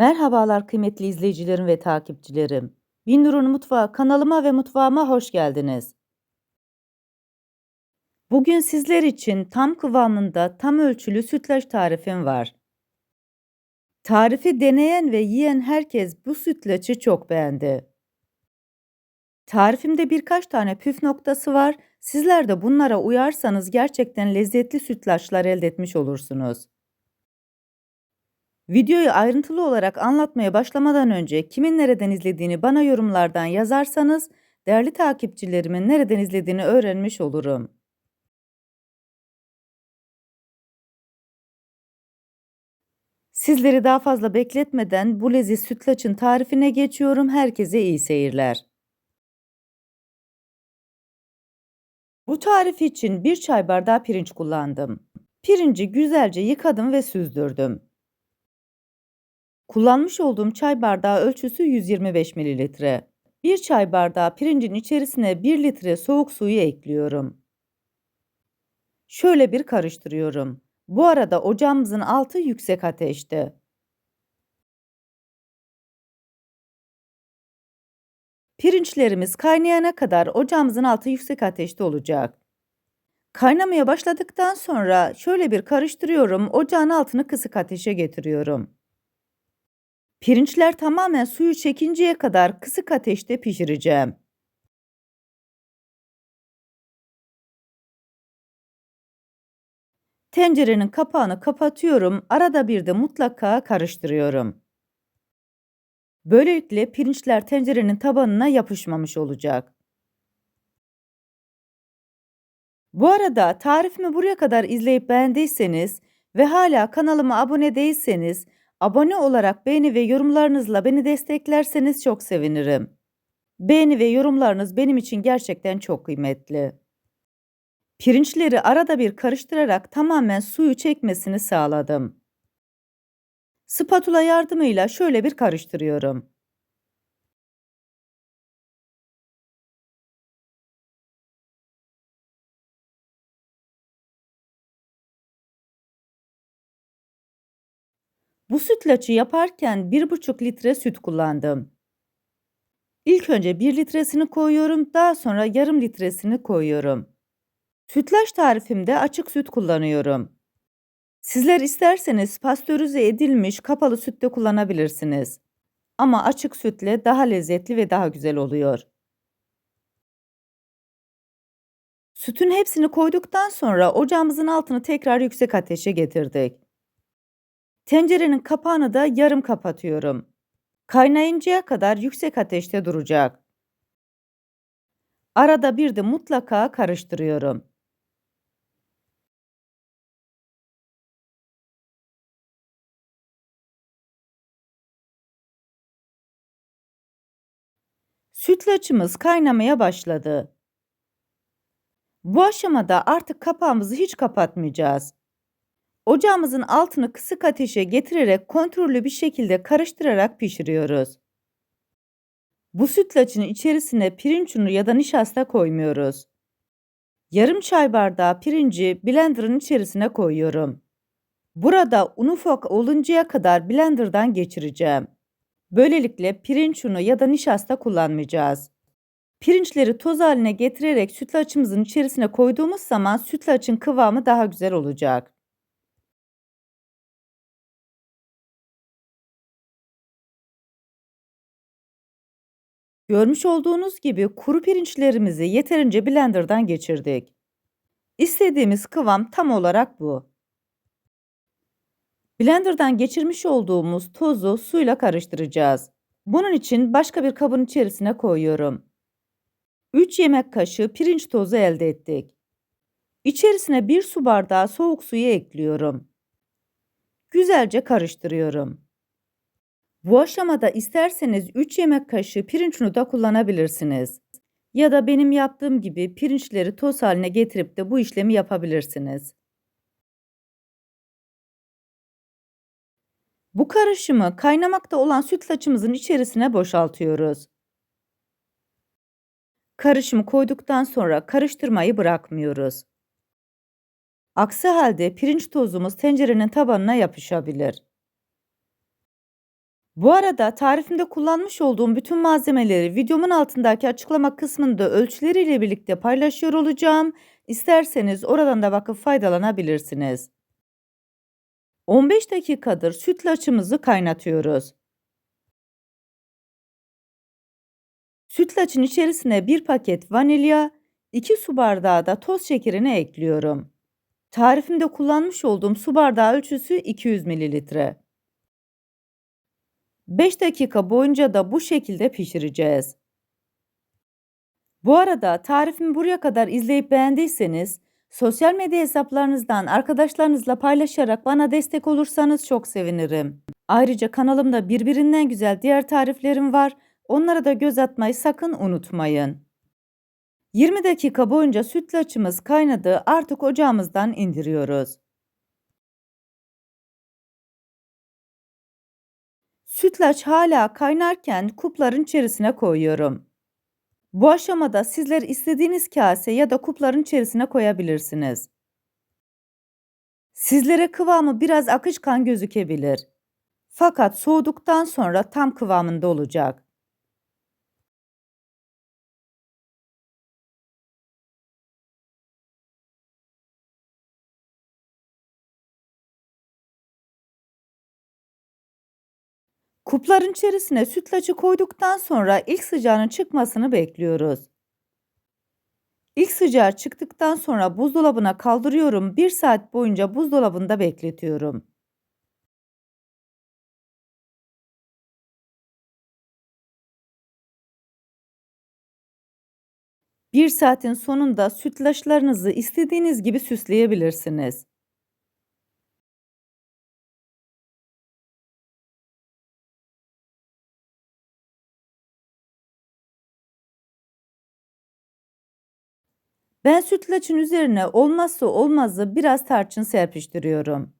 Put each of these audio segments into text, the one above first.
Merhabalar kıymetli izleyicilerim ve takipçilerim. Binur'un Mutfağı kanalıma ve mutfağıma hoş geldiniz. Bugün sizler için tam kıvamında tam ölçülü sütlaç tarifim var. Tarifi deneyen ve yiyen herkes bu sütlaçı çok beğendi. Tarifimde birkaç tane püf noktası var. Sizler de bunlara uyarsanız gerçekten lezzetli sütlaçlar elde etmiş olursunuz. Videoyu ayrıntılı olarak anlatmaya başlamadan önce kimin nereden izlediğini bana yorumlardan yazarsanız değerli takipçilerimin nereden izlediğini öğrenmiş olurum. Sizleri daha fazla bekletmeden bu leziz sütlaçın tarifine geçiyorum. Herkese iyi seyirler. Bu tarif için bir çay bardağı pirinç kullandım. Pirinci güzelce yıkadım ve süzdürdüm. Kullanmış olduğum çay bardağı ölçüsü 125 mililitre. Bir çay bardağı pirincin içerisine 1 litre soğuk suyu ekliyorum. Şöyle bir karıştırıyorum. Bu arada ocağımızın altı yüksek ateşte. Pirinçlerimiz kaynayana kadar ocağımızın altı yüksek ateşte olacak. Kaynamaya başladıktan sonra şöyle bir karıştırıyorum. Ocağın altını kısık ateşe getiriyorum. Pirinçler tamamen suyu çekinceye kadar kısık ateşte pişireceğim. Tencerenin kapağını kapatıyorum. Arada bir de mutlaka karıştırıyorum. Böylelikle pirinçler tencerenin tabanına yapışmamış olacak. Bu arada tarifimi buraya kadar izleyip beğendiyseniz ve hala kanalıma abone değilseniz abone olarak beğeni ve yorumlarınızla beni desteklerseniz çok sevinirim. Beğeni ve yorumlarınız benim için gerçekten çok kıymetli. Pirinçleri arada bir karıştırarak tamamen suyu çekmesini sağladım. Spatula yardımıyla şöyle bir karıştırıyorum. Bu sütlaçı yaparken 1,5 litre süt kullandım. İlk önce 1 litresini koyuyorum, daha sonra yarım litresini koyuyorum. Sütlaç tarifimde açık süt kullanıyorum. Sizler isterseniz pastörize edilmiş kapalı süt de kullanabilirsiniz. Ama açık sütle daha lezzetli ve daha güzel oluyor. Sütün hepsini koyduktan sonra ocağımızın altını tekrar yüksek ateşe getirdik. Tencerenin kapağını da yarım kapatıyorum. Kaynayıncaya kadar yüksek ateşte duracak. Arada bir de mutlaka karıştırıyorum. Sütlaçımız kaynamaya başladı. Bu aşamada artık kapağımızı hiç kapatmayacağız. Ocağımızın altını kısık ateşe getirerek kontrollü bir şekilde karıştırarak pişiriyoruz. Bu sütlacın içerisine pirinç unu ya da nişasta koymuyoruz. Yarım çay bardağı pirinci blenderın içerisine koyuyorum. Burada un ufak oluncaya kadar blenderdan geçireceğim. Böylelikle pirinç unu ya da nişasta kullanmayacağız. Pirinçleri toz haline getirerek sütlaçımızın içerisine koyduğumuz zaman sütlaçın kıvamı daha güzel olacak. Görmüş olduğunuz gibi kuru pirinçlerimizi yeterince blenderdan geçirdik. İstediğimiz kıvam tam olarak bu. Blenderdan geçirmiş olduğumuz tozu suyla karıştıracağız. Bunun için başka bir kabın içerisine koyuyorum. 3 yemek kaşığı pirinç tozu elde ettik. İçerisine 1 su bardağı soğuk suyu ekliyorum. Güzelce karıştırıyorum. Bu aşamada isterseniz 3 yemek kaşığı pirinç unu da kullanabilirsiniz. Ya da benim yaptığım gibi pirinçleri toz haline getirip de bu işlemi yapabilirsiniz. Bu karışımı kaynamakta olan sütlaçımızın içerisine boşaltıyoruz. Karışımı koyduktan sonra karıştırmayı bırakmıyoruz. Aksi halde pirinç tozumuz tencerenin tabanına yapışabilir. Bu arada tarifimde kullanmış olduğum bütün malzemeleri videomun altındaki açıklama kısmında ölçüleriyle birlikte paylaşıyor olacağım. İsterseniz oradan da bakıp faydalanabilirsiniz. 15 dakikadır sütlaçımızı kaynatıyoruz. Sütlaçın içerisine bir paket vanilya, 2 su bardağı da toz şekerini ekliyorum. Tarifimde kullanmış olduğum su bardağı ölçüsü 200 mililitre. 5 dakika boyunca da bu şekilde pişireceğiz. Bu arada tarifimi buraya kadar izleyip beğendiyseniz sosyal medya hesaplarınızdan arkadaşlarınızla paylaşarak bana destek olursanız çok sevinirim. Ayrıca kanalımda birbirinden güzel diğer tariflerim var. Onlara da göz atmayı sakın unutmayın. 20 dakika boyunca sütlaçımız kaynadı. Artık ocağımızdan indiriyoruz. Sütlaç hala kaynarken kupların içerisine koyuyorum. Bu aşamada sizler istediğiniz kase ya da kupların içerisine koyabilirsiniz. Sizlere kıvamı biraz akışkan gözükebilir. Fakat soğuduktan sonra tam kıvamında olacak. Kupların içerisine sütlaçı koyduktan sonra ilk sıcağının çıkmasını bekliyoruz. İlk sıcağı çıktıktan sonra buzdolabına kaldırıyorum. 1 saat boyunca buzdolabında bekletiyorum. Bir saatin sonunda sütlaçlarınızı istediğiniz gibi süsleyebilirsiniz. Ben sütlaçın üzerine olmazsa olmazı biraz tarçın serpiştiriyorum.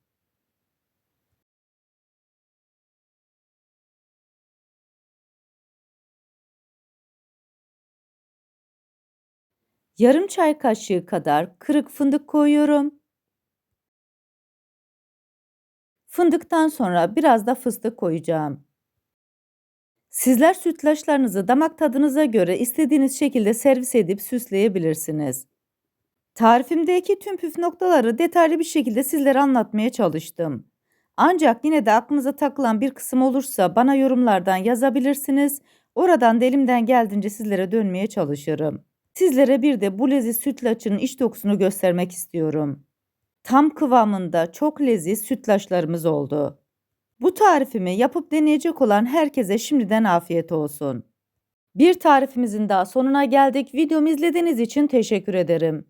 Yarım çay kaşığı kadar kırık fındık koyuyorum. Fındıktan sonra biraz da fıstık koyacağım. Sizler sütlaçlarınızı damak tadınıza göre istediğiniz şekilde servis edip süsleyebilirsiniz. Tarifimdeki tüm püf noktaları detaylı bir şekilde sizlere anlatmaya çalıştım. Ancak yine de aklınıza takılan bir kısım olursa bana yorumlardan yazabilirsiniz. Oradan da elimden geldiğince sizlere dönmeye çalışırım. Sizlere bir de bu leziz sütlaçın iç dokusunu göstermek istiyorum. Tam kıvamında çok leziz sütlaçlarımız oldu. Bu tarifimi yapıp deneyecek olan herkese şimdiden afiyet olsun. Bir tarifimizin daha sonuna geldik. Videomu izlediğiniz için teşekkür ederim.